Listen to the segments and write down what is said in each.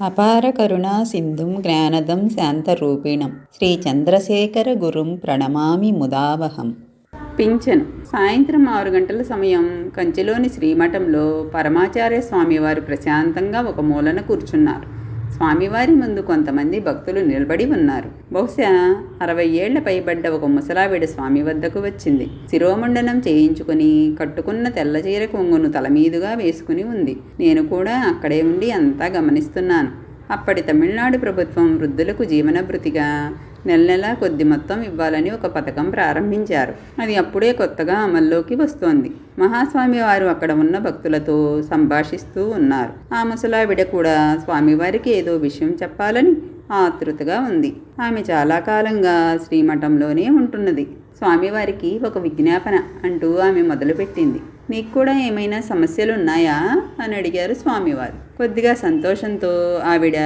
అపార కరుణా సింధుం జ్ఞానదం శాంతరూపిణం. శ్రీ చంద్రశేఖర గురుం ప్రణమామి ముదావహం. పింఛను. సాయంత్రం ఆరు గంటల సమయం కంచిలోని శ్రీమఠంలో పరమాచార్య స్వామివారు ప్రశాంతంగా ఒక మూలన కూర్చున్నారు. స్వామివారి ముందు కొంతమంది భక్తులు నిలబడి ఉన్నారు. బహుశా అరవై ఏళ్ళ పైబడ్డ ఒక ముసలావిడ స్వామి వద్దకు వచ్చింది. శిరోమండనం చేయించుకుని కట్టుకున్న తెల్ల చీర కొంగును తలమీదుగా వేసుకుని ఉంది. నేను కూడా అక్కడే ఉండి అంతా గమనిస్తున్నాను. అప్పటి తమిళనాడు ప్రభుత్వం వృద్ధులకు జీవనభృతిగా నెల నెలా కొద్ది మొత్తం ఇవ్వాలని ఒక పథకం ప్రారంభించారు. అది అప్పుడే కొత్తగా అమల్లోకి వస్తోంది. మహాస్వామి వారు అక్కడ ఉన్న భక్తులతో సంభాషిస్తూ ఉన్నారు. ఆ ముసలావిడ కూడా స్వామివారికి ఏదో విషయం చెప్పాలని ఆతృతగా ఉంది. ఆమె చాలా కాలంగా శ్రీమఠంలోనే ఉంటున్నది. స్వామివారికి ఒక విజ్ఞాపన అంటూ ఆమె మొదలుపెట్టింది. నీకు కూడా ఏమైనా సమస్యలు ఉన్నాయా అని అడిగారు స్వామివారు. కొద్దిగా సంతోషంతో ఆవిడ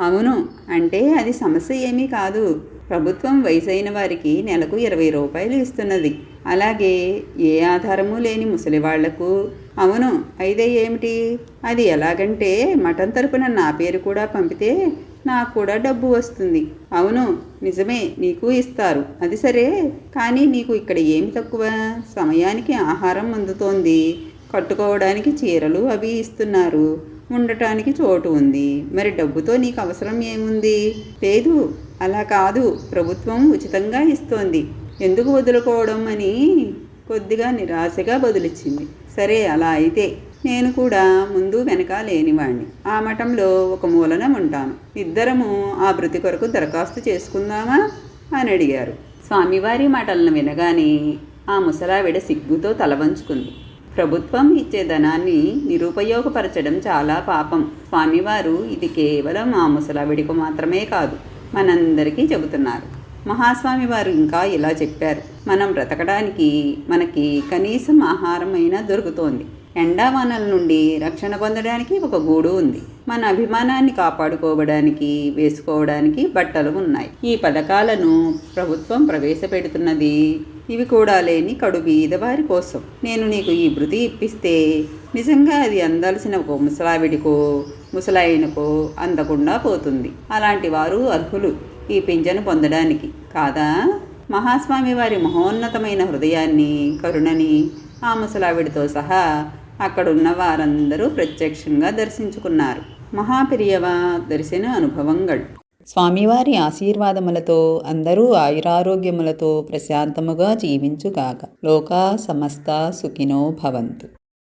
అవును అంటే అది సమస్య ఏమీ కాదు. ప్రభుత్వం వయసైన వారికి నెలకు ఇరవై రూపాయలు ఇస్తున్నది. అలాగే ఏ ఆధారము లేని ముసలివాళ్ళకు అవును అయితే ఏమిటి? అది ఎలాగంటే మఠం తరపున నా పేరు కూడా పంపితే నాకు కూడా డబ్బు వస్తుంది. అవును నిజమే నీకు ఇస్తారు. అది సరే కానీ నీకు ఇక్కడ ఏమి తక్కువ? సమయానికి ఆహారం అందుతోంది. కట్టుకోవడానికి చీరలు అవి ఇస్తున్నారు. ఉండటానికి చోటు ఉంది. మరి డబ్బుతో నీకు అవసరం ఏముంది? లేదు అలా కాదు. ప్రభుత్వం ఉచితంగా ఇస్తోంది. ఎందుకు వదులుకోవడం అని కొద్దిగా నిరాశగా బదులిచ్చింది. సరే అలా అయితే. నేను కూడా ముందు వెనక లేనివాణ్ణి ఆ మఠంలో ఒక మూలన ఉంటాను ఇద్దరము ఆ బృతి కొరకు దరఖాస్తు చేసుకుందామా? అని అడిగారు. స్వామివారి మాటలను వినగానే ఆ ముసలావిడ సిగ్గుతో తలవంచుకుంది ప్రభుత్వం ఇచ్చే ధనాన్ని నిరుపయోగపరచడం చాలా పాపం. స్వామివారు ఇది కేవలం ఆ ముసలావిడికి మాత్రమే కాదు మనందరికీ చెబుతున్నారు. మహాస్వామి వారు ఇంకా ఇలా చెప్పారు. మనం బ్రతకడానికి మనకి కనీసం ఆహారమైనా దొరుకుతోంది. ఎండావానల నుండి రక్షణ పొందడానికి ఒక గూడు ఉంది. మన అభిమానాన్ని కాపాడుకోవడానికి వేసుకోవడానికి బట్టలు ఉన్నాయి. ఈ పథకాలను ప్రభుత్వం ప్రవేశపెడుతున్నది. ఇవి కూడా లేని కడు బీదవారి కోసం. నేను నీకు ఈ భృతి ఇప్పిస్తే నిజంగా అది అందాల్సిన ఒక ముసలావిడికో ముసలాయనకో అందకుండా పోతుంది. అలాంటి వారు అర్హులు ఈ పింఛను పొందడానికి. కాదా? మహాస్వామి వారి మహోన్నతమైన హృదయాన్ని కరుణని ఆ ముసలావిడితో సహా అక్కడున్న వారందరూ ప్రత్యక్షంగా దర్శించుకున్నారు. మహాపెరియవ దర్శన అనుభవంగళ్. స్వామివారి ఆశీర్వాదములతో అందరూ ఆయురారోగ్యములతో ప్రశాంతముగా జీవించుగాక. లోకా సమస్త సుఖినో భవంతు.